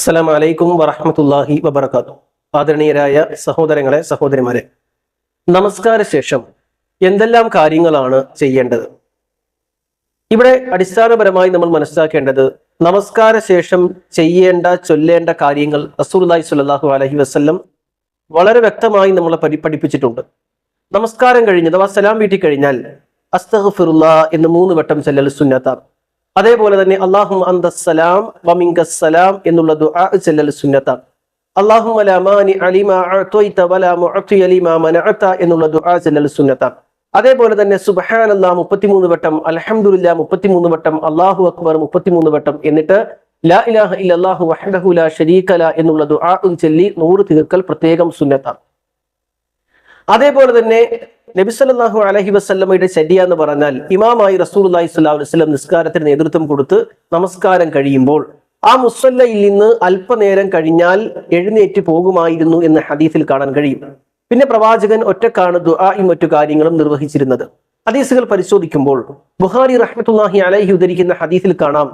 അസ്സലാം വലൈക്കും വറഹമത്തല്ലാഹി വബർക്കാത്തു ആദരണീയരായ സഹോദരങ്ങളെ സഹോദരിമാരെ നമസ്കാര ശേഷം എന്തെല്ലാം കാര്യങ്ങളാണ് ചെയ്യേണ്ടത്? ഇവിടെ അടിസ്ഥാനപരമായി നമ്മൾ മനസ്സിലാക്കേണ്ടത് നമസ്കാര ശേഷം ചെയ്യേണ്ട ചൊല്ലേണ്ട കാര്യങ്ങൾ റസൂലുള്ളാഹി സുല്ലാഹു അലഹി വസ്ല്ലം വളരെ വ്യക്തമായി നമ്മളെ പരി പഠിപ്പിച്ചിട്ടുണ്ട്. നമസ്കാരം കഴിഞ്ഞ് അഥവാ സലാം വീട്ടിൽ കഴിഞ്ഞാൽ അസ്തഗ്ഫിറുല്ലാ എന്ന് മൂന്ന് വട്ടം ചെല്ലൽ സുന്നത്താണ്. അതേപോലെ തന്നെ അള്ളാഹും അന്തസ്സലാം വമിങ്കസ്സലാം എന്നുള്ള ദുആ ചെല്ലൽ സുന്നത്താണ് അള്ളാഹും എന്നുള്ള ദുആ അതേപോലെ തന്നെ സുബ്ഹാനല്ലാ മുപ്പത്തിമൂന്ന് വട്ടം അൽഹംദുലില്ലാ മുപ്പത്തിമൂന്ന് വട്ടം അല്ലാഹു അക്ബർ മുപ്പത്തിമൂന്ന് വട്ടം എന്നിട്ട് ലാ ഇലാഹ ഇല്ലല്ലാഹു വഹ്ദഹു ലാ ശരീക ല എന്നുള്ള ദുആ ചൊല്ലി നൂറ് തീർക്കൽ പ്രത്യേകം സുന്നത്താണ് അതേപോലെ തന്നെ നബി സല്ലല്ലാഹു അലൈഹി വസല്ലമയുടെ ചര്യ എന്ന് പറഞ്ഞാൽ ഇമാമായി റസൂലുള്ളാഹി സ്വല്ലല്ലാഹു അലൈഹി വസ്ലം നിസ്കാരത്തിന് നേതൃത്വം കൊടുത്ത് നമസ്കാരം കഴിയുമ്പോൾ ആ മുസ്വല്ലയിൽ നിന്ന് അല്പനേരം കഴിഞ്ഞാൽ എഴുന്നേറ്റ് പോകുമായിരുന്നു എന്ന് ഹദീസിൽ കാണാൻ കഴിയും. പിന്നെ പ്രവാചകൻ ഒറ്റക്കാണ് ദുആയും മറ്റു കാര്യങ്ങളും നിർവഹിച്ചിരുന്നത്. ഹദീസുകൾ പരിശോധിക്കുമ്പോൾ ബുഹാരി റഹ്മത്തുല്ലാഹി അലഹി ഉദ്ധരിക്കുന്ന ഹദീസിൽ കാണാം.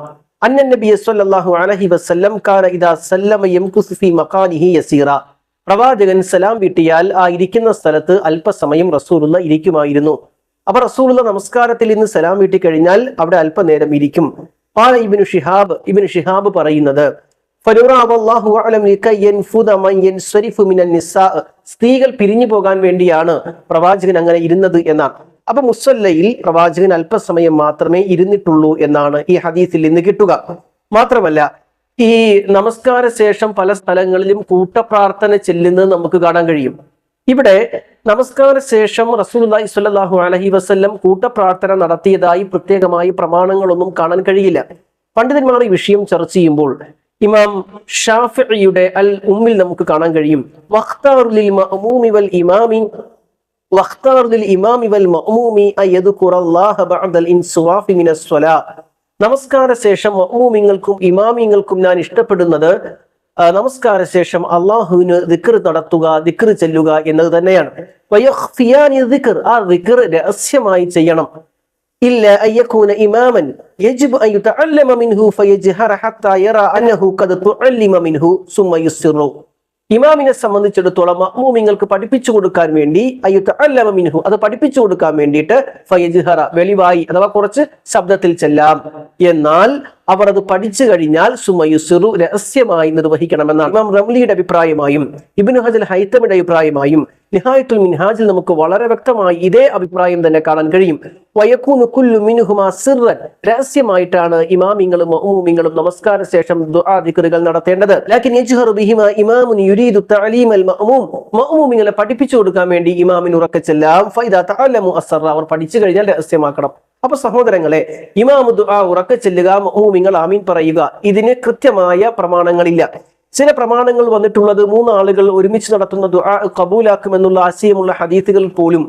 അന്നൻ നബി സല്ലല്ലാഹു അലൈഹി വസല്ലം കാന ഇദാ സല്ലമ യംകുസു ഫീ മഖാനിഹി യസീറ. പ്രവാചകൻ സലാം വീട്ടിയാൽ ആ ഇരിക്കുന്ന സ്ഥലത്ത് അല്പസമയം റസൂലുള്ള ഇരിക്കുമായിരുന്നു. അപ്പൊ റസൂലുള്ള നമസ്കാരത്തിൽ ഇന്ന് സലാം വീട്ടി കഴിഞ്ഞാൽ അവിടെ അല്പനേരം ഇരിക്കും. പാല ഇബിനു ഷിഹാബ് ഇബിനു ഷിഹാബ് പറയുന്നത് സ്ത്രീകൾ പിരിഞ്ഞു പോകാൻ വേണ്ടിയാണ് പ്രവാചകൻ അങ്ങനെ ഇരുന്നത് എന്നാണ്. അപ്പൊ മുസ്വല്ലയിൽ പ്രവാചകൻ അല്പസമയം മാത്രമേ ഇരുന്നിട്ടുള്ളൂ എന്നാണ് ഈ ഹദീസിൽ നിന്ന് കിട്ടുക. മാത്രമല്ല ഈ നമസ്കാര ശേഷം പല സ്ഥലങ്ങളിലും കൂട്ടപ്രാർത്ഥന ചെല്ലുന്നത് നമുക്ക് കാണാൻ കഴിയും. ഇവിടെ നമസ്കാര ശേഷം റസൂലുള്ളാഹി സ്വല്ലല്ലാഹു അലൈഹി വസല്ലം കൂട്ടപ്രാർത്ഥന നടത്തിയതായി പ്രത്യേകമായി പ്രമാണങ്ങളൊന്നും കാണാൻ കഴിയില്ല. പണ്ഡിതന്മാർ ഈ വിഷയം ചർച്ച ചെയ്യുമ്പോൾ ഇമാം ഷാഫിയുടെ അൽ ഉമ്മിൽ നമുക്ക് കാണാൻ കഴിയും. വഖ്താറുലിൽ മഅമൂമി വൽ ഇമാമി വഖ്താറുലിൽ ഇമാമി വൽ മഅമൂമി അയദ്കുറല്ലാഹ ബഅദൽ ഇൻസുവാഫി മിനസ് സ്വലാ. നമസ്കാര ശേഷം മമ്മൂമിങ്ങൾക്കും ഇമാമിങ്ങൾക്കും ഞാൻ ഇഷ്ടപ്പെടുന്നത് നമസ്കാര ശേഷം അള്ളാഹുവിന് ദിക്ർ നടത്തുക ദിക്ർ ചെല്ലുക എന്നത് തന്നെയാണ്. ആ ദിക്ർ രഹസ്യമായി ചെയ്യണം. ഇല്ല അയ്യക്കൂന ഇമാമൻ യജിബ് അൻ യുതഅല്ലമ മിൻഹു ഫയജ്ഹറ ഹത്താ യറ അന്നഹു ഖദ് തുഅല്ലിമ മിൻഹു സുമ്മ യുസ്സിറു. ഇമാമിനെ സംബന്ധിച്ചിടത്തോളം മഅ്മൂമിങ്ങൾക്ക് പഠിപ്പിച്ചു കൊടുക്കാൻ വേണ്ടി അയ്യുത്ത അല്ലമ മിൻഹു അത് പഠിപ്പിച്ചു കൊടുക്കാൻ വേണ്ടിയിട്ട് ഫയജ്ഹറ വെളിവായി അഥവാ കുറച്ച് ശബ്ദത്തിൽ ചെല്ലാം. എന്നാൽ അവർ അത് പഠിച്ചു കഴിഞ്ഞാൽ സുമയുസുറു രഹസ്യമായി നിർവഹിക്കണമെന്നാണ്. ഇമാം റംലിയുടെ അഭിപ്രായമായും ഇബിൻ ഹജൽ ഹൈത്തമിയുടെ അഭിപ്രായമായും നിഹായത്തുൽ മിൻഹാജിൽ നമുക്ക് വളരെ വ്യക്തമായി ഇതേ അഭിപ്രായം തന്നെ കാണാൻ കഴിയും. വയക്കൂനു കുല്ലു മിനുഹുമാ സിറൻ രഹസ്യമായിട്ടാണ് ഇമാമിങ്ങളും മഅ്മൂമിങ്ങളും നമസ്കാര ശേഷം ദുആദിക്കറുകൾ നടത്തേണ്ടത്. ലാക്കിൻ യജ്ഹറു ബിഹിമാ ഇമാമുൻ യുരീദു തഅലീമൽ മഅ്മൂം. മഅ്മൂമിങ്ങളെ പഠിപ്പിച്ചു കൊടുക്കാൻ വേണ്ടി ഇമാമിന് ഉറക്കെ ചെല്ലാം. ഫൈദ തഅലമു അസ്റ അവർ പഠിച്ചു കഴിഞ്ഞാൽ രഹസ്യമാക്കണം. അപ്പൊ സഹോദരങ്ങളെ ഇമാമു ദുആ ഉറക്കെ ചെല്ലുക മഅ്മൂമിങ്ങൾ ആമീൻ പറയുക ഇതിന് കൃത്യമായ പ്രമാണങ്ങളില്ല. ചില പ്രമാണങ്ങൾ വന്നിട്ടുള്ളത് മൂന്നാളുകൾ ഒരുമിച്ച് നടത്തുന്ന ദുആ കബൂലാക്കുമെന്നുള്ള ആശയമുള്ള ഹദീസുകൾ പോലും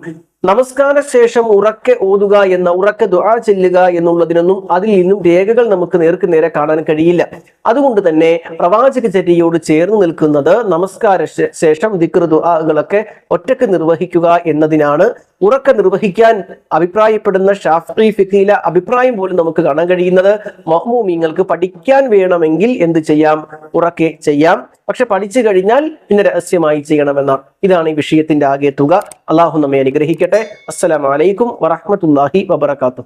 നമസ്കാര ശേഷം ഉറക്കെ ഓതുക എന്ന ഉറക്കെ ദുആ ചെല്ലുക എന്നുള്ളതിനൊന്നും അതിൽ നിന്നും രേഖകൾ നമുക്ക് നേർക്ക് നേരെ കാണാൻ കഴിയില്ല. അതുകൊണ്ട് തന്നെ പ്രവാചക ചര്യയോട് ചേർന്ന് നിൽക്കുന്നത് നമസ്കാര ശേഷം ദിക്ർ ദുആകളൊക്കെ ഒറ്റയ്ക്ക് നിർവഹിക്കുക എന്നതിനാണ് ഉറക്കെ നിർവഹിക്കാൻ അഭിപ്രായപ്പെടുന്ന ഷാഫി ഫിഖിയിലെ അഭിപ്രായം പോലും നമുക്ക് കാണാൻ കഴിയുന്നത് മഹ്മൂമിങ്ങൾക്ക് പഠിക്കാൻ വേണമെങ്കിൽ എന്ത് ചെയ്യാം? ഉറക്കെ ചെയ്യാം. പക്ഷെ പഠിച്ചു കഴിഞ്ഞാൽ പിന്നെ രഹസ്യമായി ചെയ്യണമെന്ന ഇതാണ് ഈ വിഷയത്തിന്റെ ആകെ തുക. അള്ളാഹു നമ്മെ അനുഗ്രഹിക്കട്ടെ. അസ്സലാമലൈക്കും വറഹമത്തല്ലാഹി വബർക്കാത്തു